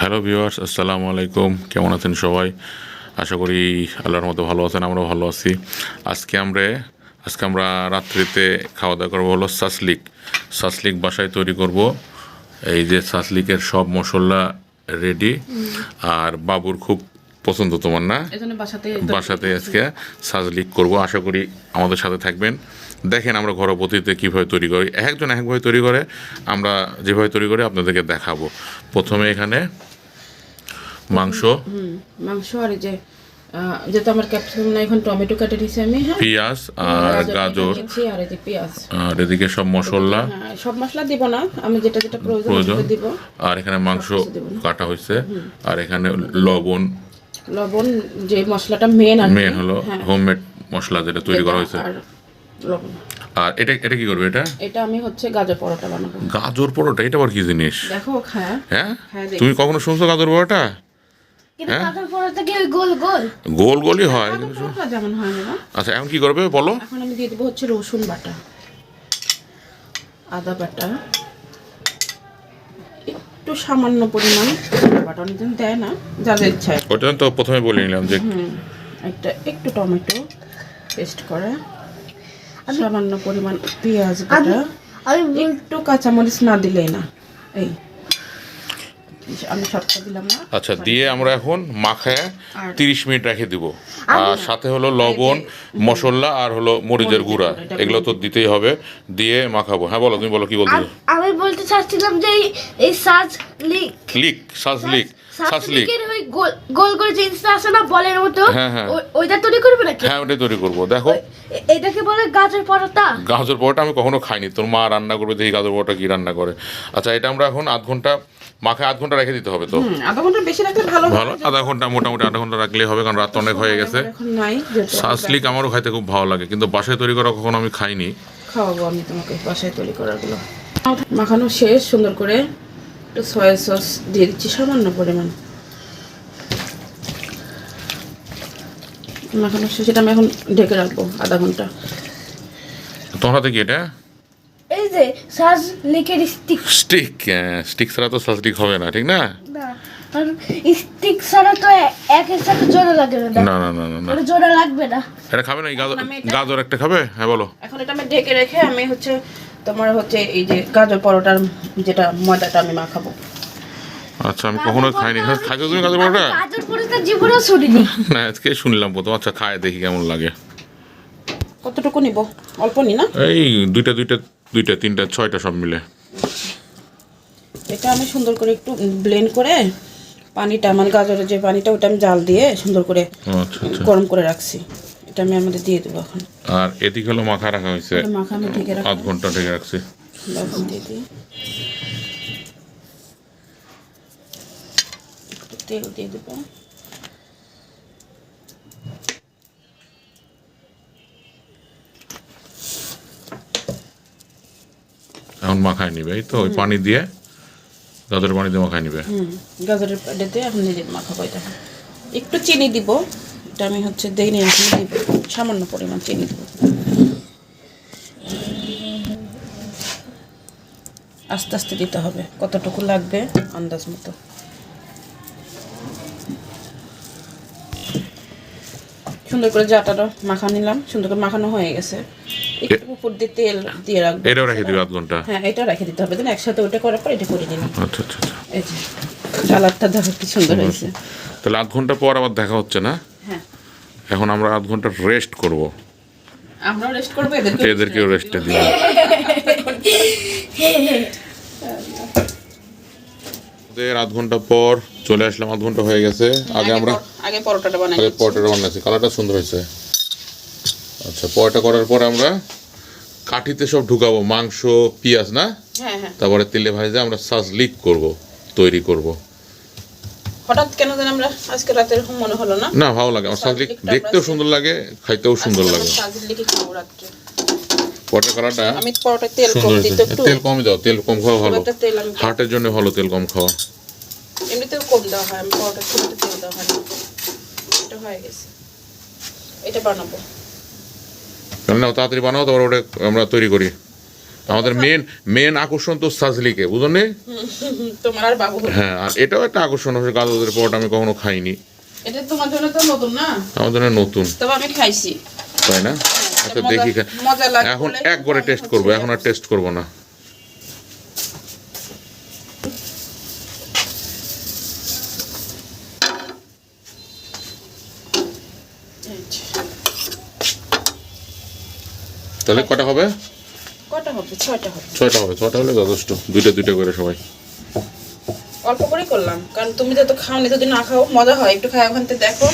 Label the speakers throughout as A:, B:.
A: Hello viewers আসসালামু আলাইকুম। কেমন আছেন সবাই? আশা করি আল্লাহর মতো ভালো আছেন আমরাও ভালো আছি। আজকে আমরা আজকে আমরা রাত্রিতে খাওয়া দাওয়া করব হলো সাসলিক। সাসলিক বাসায় তৈরি করব। এই যে সাসলিকের সব মশলা রেডি আর বাবুর খুব পছন্দ তোমার না?
B: বাসাতে
A: বাসাতে আজকে সাজলিক করব। আশা করি আমাদের সাথে থাকবেন। দেখেন আমরা ঘরোয়া পদ্ধতিতে কীভাবে তৈরি করি। এক একজন একভাবে তৈরি করে আমরা যেভাবে তৈরি করি আপনাদেরকে দেখাবো। প্রথমে এখানে মাংস।
B: মাংস আর যে যেহেতু আমার ক্যাপসিকাম না এখন টমেটো কেটে দিয়েছি আমি হ্যাঁ?
A: পেঁয়াজ আর গাজর।
B: আর এই যে পেঁয়াজ।
A: আর এদিকে সব মশলা।
B: হ্যাঁ সব মশলা দিব না আমি যেটা যেটা প্রয়োজন দিব।
A: আর এখানে মাংস কাটা হয়েছে। আর এখানে লবণ।
B: লবণ যে মশলাটা মেন
A: মেন হলো
B: হ্যাঁ,
A: হোমমেড মশলা যেটা তৈরি করা হয়েছে।
B: লবণ
A: আর এটা এটা কি করবে এটা?
B: এটা আমি হচ্ছে গাজর পরোটা বানাবো।
A: গাজর পরোটা এটা আবার কি জিনিস?
B: দেখো খায়
A: হ্যাঁ?
B: হ্যাঁ,
A: তুমি কখনো শুনছো গাজর পরোটা?
C: কিন্তু পরোটা কি ওই গোল গোল?
A: গোল গোলই হয়।
B: যেমন হয় না
A: আচ্ছা এখন কি করবে বলো?
B: এখন আমি দিয়ে দেবো হচ্ছে রসুন বাটা আদা বাটা। একটু সামান্য পরিমাণ বাটা অনেকজন দেয় না যাদের ইচ্ছা।
A: ওটা তো প্রথমে বলে নিলাম যে
B: একটা একটু টমেটো পেস্ট করা। সামান্য পরিমাণ পেঁয়াজ বাটা
C: আমি
B: একটু কাঁচামরিচ না দিলেই না। এই। আমি সবটা দিলাম না।
A: আচ্ছা দিয়ে আমরা এখন মাখায় তিরিশ মিনিট রেখে দিব। আর সাথে হলো লবণ মশলা আর হলো মরিচের গুঁড়া। এগুলো তো দিতেই হবে। দিয়ে মাখাবো। হ্যাঁ বলো তুমি বলো কি বলছো
C: আম- বলতে চাচ্ছিলাম যে এই- এই সাজ লিক।
A: লিক সাজলিক সাজলিক
C: ওই গোল গোল করে জিনিসটা আছে না বলের মতো
A: হ্যাঁ, হ্যাঁ।
C: ওইটা তৈরি করবে নাকি?
A: হ্যাঁ ওটাই তৈরি করব। দেখো।
C: এটাকে বলে গাজর পরোটা?
A: গাজর পরোটা আমি কখনো খাইনি। তোর মা রান্না করবে দেখি গাজর পরোটা কি রান্না করে। আচ্ছা এটা আমরা এখন আধ ঘণ্টা মাখায় আধ ঘণ্টা রেখে দিতে হবে তো?
B: আধা ঘণ্টা বেশি রাখলে ভালো
A: ভালো? আধা ঘণ্টা মোটামুটি আধা ঘণ্টা রাখলেই হবে কারণ রাত অনেক হয়ে গেছে। সাসলিক আমারও খাইতে খুব ভালো লাগে কিন্তু বাসায় তৈরি করা কখনো আমি খাইনি।
B: খাওয়াবো আমি তোমাকে বাসায় তৈরি করাগুলো মাখানো শেষ সুন্দর করে একটু সয়া সস দিয়ে দিচ্ছি সামান্য পরিমাণ। মাখানো এটা আমি এখন ঢেকে রাখব আধা ঘণ্টা।
A: তোমার হাতে কি এটা?
C: এই যে সাজ লিকের স্টিক
A: স্টিক স্টিক ছাড়া তো সাসলিক হবে না ঠিক না?
C: না স্টিক ছাড়া তো এ- একের সাথে জোড়া লাগবে না
A: না না না না না।
C: জোড়া লাগবে না।
A: এটা খাবে না গাজর গাজর একটা খাবে? হ্যাঁ বলো।
B: এখন এটা আমি ঢেকে রেখে আমি হচ্ছে তোমার হচ্ছে এই যে গাজর পরোটার যেটা ময়দাটা আমি মাখাবো।
A: আচ্ছা আমি কখনো খাইনি। খাইছো তুমি গাজর পরোটা?
C: গাজর পরোটা জীবনেও শুনিনি।
A: না আজকে শুনলাম প্রথম। আচ্ছা খায় দেখি কেমন লাগে।
B: কতটুকু নিব? অল্প নি না?
A: এই দুইটা দুইটা দুইটা তিনটা ছয়টা সব মিলে।
B: এটা আমি সুন্দর করে একটু ব্লেন্ড করে পানিটা মানে গাজরের যে পানিটা ওটা আমি জাল দিয়ে সুন্দর করে
A: আচ্ছা আচ্ছা।
B: গরম করে রাখছি। এটা আমি দিয়ে দেবো এখন।
A: আর এদিকে হলো মাখা রাখা হয়েছে।
B: মাখা আমি ঢেকে
A: আধ ঘণ্টা ঢেকে রাখছি।
B: লবণ দিয়ে দিই। তেল দিয়ে দেবো।
A: এখন মাখায় নিবে এই তো ওই পানি দিয়ে গাজরের পানি দিয়ে মাখায় নিবে।
B: গাজরের প্যাডেতে এখন নিজে মাখাবো এটা একটু চিনি দিব এটা আমি হচ্ছে দেইনি এখন দিব সামান্য পরিমাণ চিনি দিব। আস্তে আস্তে দিতে হবে কতটুকু লাগবে আন্দাজ মতো। সুন্দর করে জাটাটা মাখা নিলাম সুন্দর করে মাখানো হয়ে গেছে। একটু উপর দিয়ে তেল দিয়ে রাখব।
A: এটাও রেখে দিবে আধ ঘণ্টা?
B: হ্যাঁ এটা রেখে দিতে হবে। দেন একসাথে ওটা করার পর এটা করে দিলাম
A: আচ্ছা আচ্ছা আচ্ছা।
B: এই যে কালারটা দেখো কি সুন্দর হয়েছে।
A: তাহলে আধ ঘণ্টা পর আবার দেখা হচ্ছে না? এখন আমরা আধ ঘণ্টা রেস্ট করব।
B: আমরাও রেস্ট করব এদেরকে
A: এদেরকেও রেস্টে দিব ওদের আধ ঘণ্টা পর চলে আসলাম আধ ঘণ্টা হয়ে গেছে। আগে আমরা
B: আগে পরোটাটা বানাই
A: আগে পরোটাটা বানাচ্ছি কালারটা সুন্দর হয়েছে। আচ্ছা পরোটা করার পর আমরা কাঠিতে সব ঢুকাবো মাংস পেঁয়াজ না?
B: হ্যাঁ হ্যাঁ।
A: তারপরে তেলে ভাজে আমরা সাজলিক করব তৈরি করব।
B: হঠাৎ কেন যেন আমরা আজকে রাতে এরকম মনে হলো না?
A: না ভালো লাগে। আমার সাজলিক দেখতেও সুন্দর লাগে খাইতেও সুন্দর লাগে।
B: সাজির খাব রাত্রে।
A: পরোটা কালারটা
B: আমি পরোটা তেল কম দিতে একটু
A: তেল কমই দাও তেল কম খাওয়া ভালো। হার্টের জন্য ভালো তেল কম খাওয়া।
B: এমনিতেও কম দেওয়া হয় আমি পরোটা খুব তেল দেওয়া হয় না। এটা হয়ে গেছে। এটা বানাবো।
A: কেন তাড়াতাড়ি বানাও তারপর ওটা আমরা তৈরি করি। আমাদের মেন মেন আকর্ষণ তো সাজলিকে বুঝলি
B: তোমার আর বাবু
A: হ্যাঁ আর এটাও একটা আকর্ষণ হচ্ছে গাজরের পরোটা আমি কখনো খাইনি।
B: এটা তোমার জন্য তো নতুন না?
A: আমাদের জন্য নতুন।
B: তবে আমি খাইছি।
A: তাই না? আচ্ছা দেখি এখন একবারে টেস্ট করব এখন আর টেস্ট করব না। তাহলে কটা হবে?
B: কটা হবে? ছয়টা হবে।
A: ছয়টা হবে ছয়টা হলে যথেষ্ট। দুইটা দুইটা করে সবাই।
B: অল্প করে করলাম কারণ তুমি যত খাওনি যদি না খাও মজা হয়। একটু খাই ওখান থেকে দেখো।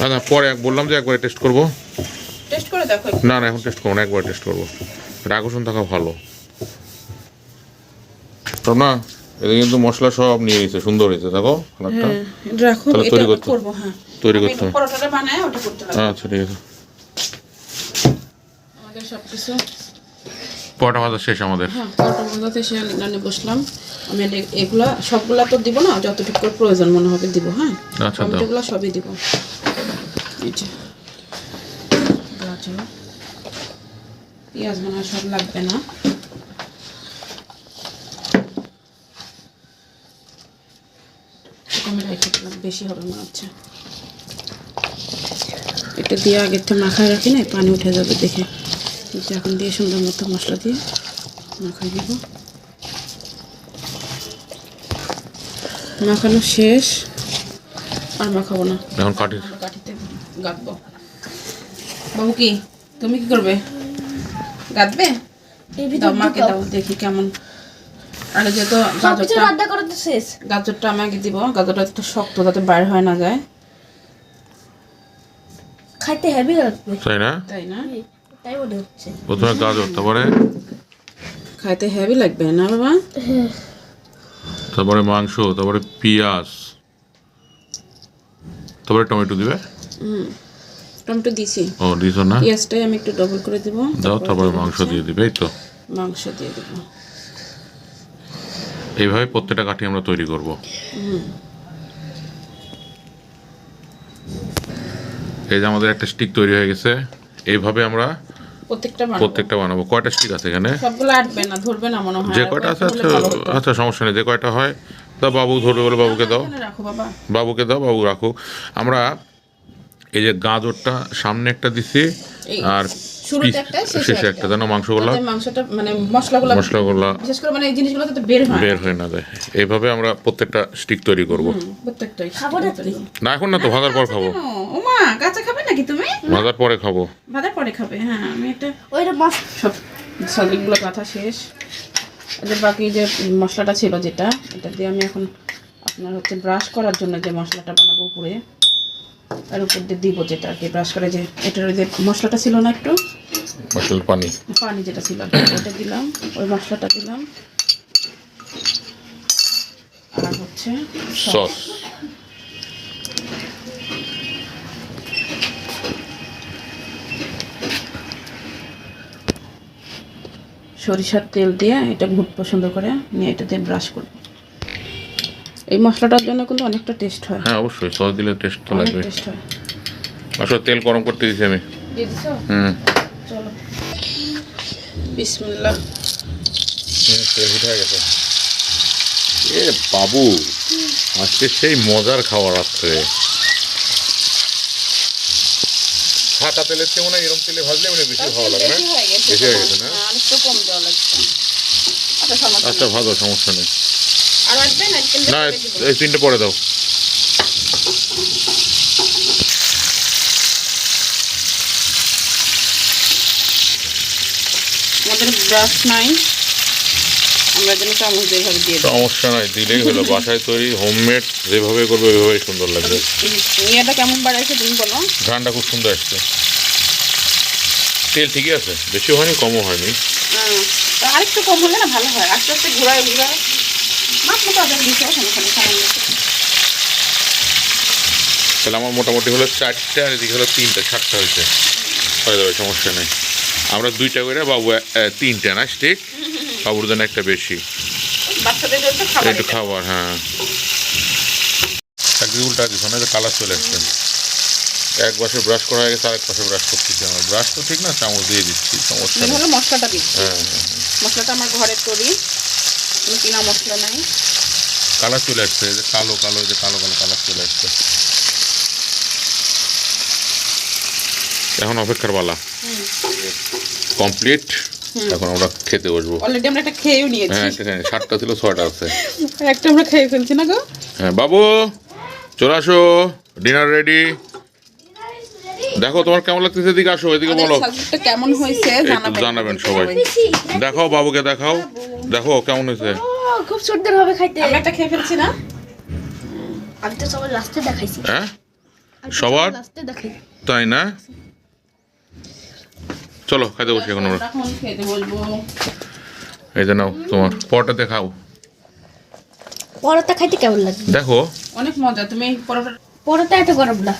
A: না না পরে বললাম যে একবার টেস্ট করব।
B: টেস্ট করে দেখো
A: না না এখন টেস্ট করব না একবার টেস্ট করব। এটা আকর্ষণ থাকা ভালো। তো না এটা কিন্তু মশলা সব নিয়ে গেছে সুন্দর হয়েছে দেখো কালারটা।
B: হ্যাঁ রাখো
A: তাহলে
B: এটা
A: তৈরি করতে-
B: করব হ্যাঁ।
A: তৈরি করতে
B: পরোটাটা বানায় ওটা করতে হবে।
A: আচ্ছা ঠিক আছে।
B: আমাদের সব কিছু
A: পরোটা ভাজা শেষ আমাদের।
B: হ্যাঁ পরোটা বানাতে সে রান্না বসলাম। আমি এগুলা সবগুলা তো দিব না যতটুকু প্রয়োজন মনে হবে দিব হ্যাঁ?
A: আচ্ছা,
B: টমেটোগুলো সবই দিব। গাজর পেঁয়াজ বানা সব লাগবে না। আমি রেখে দিলাম বেশি হবে মনে হচ্ছে। এটা দিয়ে আগের থেকে মাখায় রাখি না পানি উঠে যাবে দেখে। এই যে এখন দিয়ে সুন্দর মতো মশলা দিয়ে মাখাই দিব। মাখানো শেষ আর মাখাবো না।
A: এখন কাটি
B: কাঠিতে গাঁথবো বাবু কি তুমি কি করবে? গাঁথবে মাকে দাও দেখি কেমন। আর যেহেতু গাজরটা
C: রান্না করা তো শেষ।
B: গাজরটা আমাকে দিব গাজরটা একটু শক্ত যাতে বাইর হয় না যায়।
C: খাইতে হেভি লাগবে।
A: তাই না?
B: তাই না?
C: তাই মনে হচ্ছে।
A: প্রথমে গাজর তারপরে?
B: খাইতে হেভি লাগবে না বাবা?
A: তারপরে মাংস তারপরে পেঁয়াজ তারপরে টমেটো দিবে?
B: টমেটো দিছি।
A: ও দিছ না?
B: পেঁয়াজটাই আমি একটু ডবল করে দিব।
A: দাও তারপরে মাংস দিয়ে দিবে এই তো।
B: মাংস দিয়ে দিব।
A: এইভাবে প্রত্যেকটা কাঠি আমরা তৈরি করব। এই যে আমাদের একটা স্টিক তৈরি হয়ে গেছে। এইভাবে আমরা
B: প্রত্যেকটা বানাবো।
A: প্রত্যেকটা বানাবো। কয়টা স্টিক আছে এখানে?
B: সবগুলো আটবে না ধরবে না মনে হয়।
A: যে কয়টা আছে আচ্ছা। আচ্ছা সমস্যা নেই। যে কয়টা হয় তা বাবু ধরবে বলে বাবুকে দাও।
B: এখানে রাখো বাবা।
A: বাবুকে দাও বাবু রাখো। আমরা এই যে গাজরটা সামনে একটা দিছি আর
B: শুরুতে
A: পিস-
B: একটা, শেষে একটা।
A: যেন মাংসগুলো?
B: মাংসটা মানে মশলাগুলো
A: মশলাগুলো।
B: বিশেষ করে মানে এই জিনিসগুলো যাতে বের হয়।
A: বের হয়ে না যায়। এইভাবে আমরা প্রত্যেকটা স্টিক তৈরি করব।
B: প্রত্যেকটাই
C: খাব না
A: এখন না তো ভাজার পর খাব।
B: কাঁচা খাবে নাকি তুমি?
A: ভাজার পরে খাব।
B: ভাজার পরে খাবে হ্যাঁ আমি একটা
C: ওইটা মাছ
B: সব সবগুলো কাঁথা শেষ। যে বাকি যে মশলাটা ছিল যেটা এটা দিয়ে আমি এখন আপনার হচ্ছে ব্রাশ করার জন্য যে মশলাটা বানাবো উপরে তার উপর দিয়ে দিব যেটা আর কি ব্রাশ করে যে এটার ওই যে মশলাটা ছিল না একটু?
A: মশলার পানি।
B: পানি যেটা ছিল ওটা দিলাম ওই মশলাটা দিলাম। আর হচ্ছে
A: সস।
B: সরিষার তেল দিয়ে এটা ঘুটবো সুন্দর করে নিয়ে এটা দিয়ে ব্রাশ করব। এই মশলাটার জন্য কিন্তু অনেকটা টেস্ট হয়।
A: হ্যাঁ অবশ্যই সস দিলে টেস্ট তো লাগবে।
B: টেস্ট হয়।
A: আসলে তেল গরম করতে দিয়েছি আমি। হুম।
B: চলো। বিসমিল্লাহ।
A: হুম, তেল উঠে গেছে। এ বাবু আজকে সেই মজার খাওয়া রাত্রে ফাটা তেলের চেয়ে মনে হয় এরকম তেলে ভাজলে মানে বেশি ভালো লাগে না?
B: বেশি হয়ে গেছে
A: হয়ে না?
B: লাগছে। আচ্ছা
A: আচ্ছা ভালো সমস্যা নেই।
B: না?
A: এই তিনটে পরে দাও।
B: আমাদের ব্রাশ নাই। আমরা যেন চামচ দিয়ে এভাবে দিয়ে
A: সমস্যা নাই দিলেই হলো। বাসায় তৈরি হোমমেড যেভাবে করবে ওইভাবেই সুন্দর লাগবে।
B: ইয়েটা কেমন বাড়াইছে তুমি বলো?
A: ঘ্রানটা খুব সুন্দর আসছে। তেল ঠিকই আছে বেশি হয়নি কমও হয়নি।
B: হ্যাঁ আরেকটু কম হলে না ভালো হয়। আস্তে আস্তে ঘোরায় ঘোরায় মাপ মতো দিতে।
A: তাহলে আমার মোটামুটি হলো চারটে আর এদিকে হলো তিনটা সাতটা হয়েছে। হয়ে যাবে সমস্যা নেই। আমরা দুইটা করে বাবু আহ, তিনটা না স্টিক বাবুর জন্য একটা বেশি।
B: খাবার
A: একটু খাবার হ্যাঁ। একদিকে উল্টা না কালার চলে আসছে। এক পাশে ব্রাশ করা হয়ে গেছে আরেক পাশে ব্রাশ করতেছি আমার। ব্রাশ তো ঠিক না চামচ দিয়ে দিচ্ছি সমস্যা
B: হলো মশলাটা দিচ্ছি।
A: হ্যাঁ হ্যাঁ, হ্যাঁ।
B: মশলাটা আমার ঘরের তৈরি। কোনো কিনা মশলা নাই।
A: কালার চলে আসছে যে কালো কালো যে কালো কালো কালার চলে আসছে। এখন অপেক্ষার পালা। কমপ্লিট। এখন আমরা খেতে বসবো।
B: অলরেডি আমরা একটা খেয়েও নিয়েছি।
A: হ্যাঁ সেখানে সাতটা ছিল ছয়টা আছে।
B: একটা আমরা খেয়ে ফেলছি না গো?
A: হ্যাঁ বাবু চলে আসো। ডিনার রেডি দেখো তোমার কেমন লাগতেছে এদিকে আসো এদিকে বলো।
B: কেমন হয়েছে জানাবেন।
A: জানাবেন সবাই। দেখাও বাবুকে দেখাও। দেখো কেমন হয়েছে।
C: খুব সুন্দর হবে খাইতে।
B: আমরা একটা খেয়ে ফেলছি না?
C: আমি তো সবার লাস্টে দেখাইছি।
A: হ্যাঁ? সবার?
C: লাস্টে দেখাই।
A: তাই না? চলো খাইতে বসি এখন আমরা।
B: এখন খেতে বলব
A: এই যে নাও তোমার পরোটাতে খাও।
C: পরোটা খাইতে কেমন লাগে?
A: দেখো।
B: অনেক মজা তুমি পরোটা
C: পরোটা এত গরম না।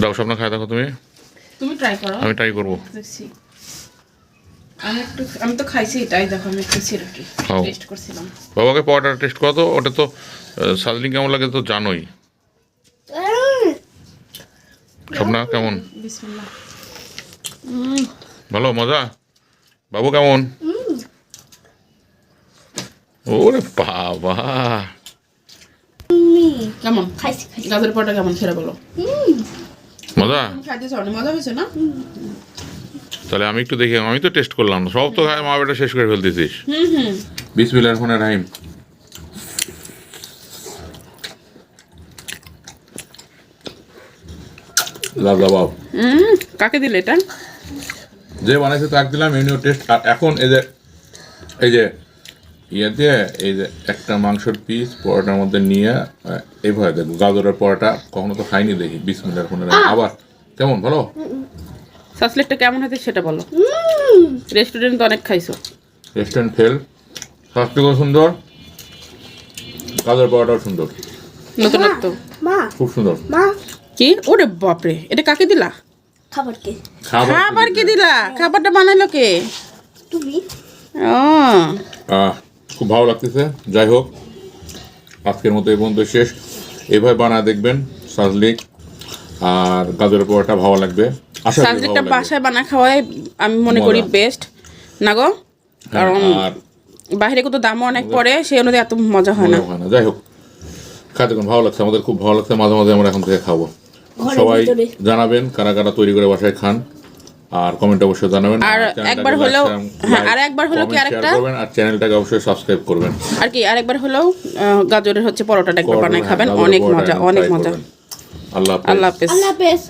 A: দাও স্বপ্ন খাই দেখো তুমি।
B: তুমি ট্রাই করো।
A: আমি ট্রাই করব।
B: আমি একটু আমি তো খাইছি এটাই দেখো আমি একটু সিরপটি টেস্ট করছিলাম।
A: বাবাকে পরোটা টেস্ট করো তো ওটা তো সাজলিং কেমন লাগে তো জানোই। স্বপ্না কেমন?
B: বিসমিল্লাহ।
A: ভালো মজা? বাবু কেমন? ওরে বাবা।
B: কেমন?
C: খাইছি
B: পরোটা কেমন? খেয়ে বলো।
A: মজা?
B: মজা হয়েছে না?
A: তাহলে আমি একটু দেখি আমি তো টেস্ট করলাম না। সব তো খাই মা বেটা শেষ করে ফেলতেছিস।
B: হুম হুম।
A: বিসমিল্লাহ রহমানির রাহিম। লাজবাব
B: হুম কাকে দিলে এটা?
A: যে বানাইছে তাক দিলাম এমনিও টেস্ট। আর এখন এই যে এই যে ইয়েতে এই যে একটা মাংসের পিস পরোটার মধ্যে নিয়ে এইভাবে দেখব। গাজরের পরোটা কখনো তো খাইনি দেখি বিসমিল্লাহ রহমানির রাহিম। আবার কেমন ভালো?
B: সাসলেটটা কেমন হয়েছে সেটা বলো। রেস্টুরেন্ট তো অনেক খাইছো।
A: রেস্টুরেন্ট ফেল স্বাস্থ্যকর সুন্দর? গাজর পরোটাও সুন্দর।
B: নতুনত্ব।
C: মা।
A: খুব সুন্দর।
C: মা।
B: কি? ওরে বাপরে এটা কাকে দিলা?
C: খাবার কে?
B: খাবার কে দিলা? খাবারটা বানাইলো কে?
C: তুমি?
B: ও।
A: খুব ভালো লাগতেছে। যাই হোক আজকের মতো এই পর্যন্ত শেষ। এভাবে বানায় দেখবেন সাজলিক আর গাজরের পরোটা ভালো লাগবে।
B: সাজলিকটা বাসায় বানা খাওয়াই আমি মনে করি। বেস্ট না গো?
A: হ্যাঁ,
B: কারণ
A: আর
B: বাইরে কত দামও অনেক পড়ে সেই অনুযায়ী এত মজা হয় না।
A: হয় যাই হোক খাতে ভালো লাগছে আমাদের খুব ভালো লাগছে। মাঝে মাঝে আমরা এখন থেকে খাব। সবাই জানাবেন কারা কারা তৈরি করে বাসায় খান আর কমেন্ট অবশ্যই জানাবেন।
B: আর একবার
A: হলো
B: হলেও- হ্যাঁ, আর একবার হলো কি আরেকটা?
A: করবেন আর চ্যানেলটাকে অবশ্যই সাবস্ক্রাইব করবেন।
B: আর কি আরেকবার হলেও আহ, গাজরের হচ্ছে পরোটাটা একবার
A: বানায়
B: বানাই
A: হ্যাঁ,
B: খাবেন। অনেক মজা অনেক মজা।
A: আল্লাহ
B: আল্লাহ হাফেজ।
C: আল্লাহ হাফেজ।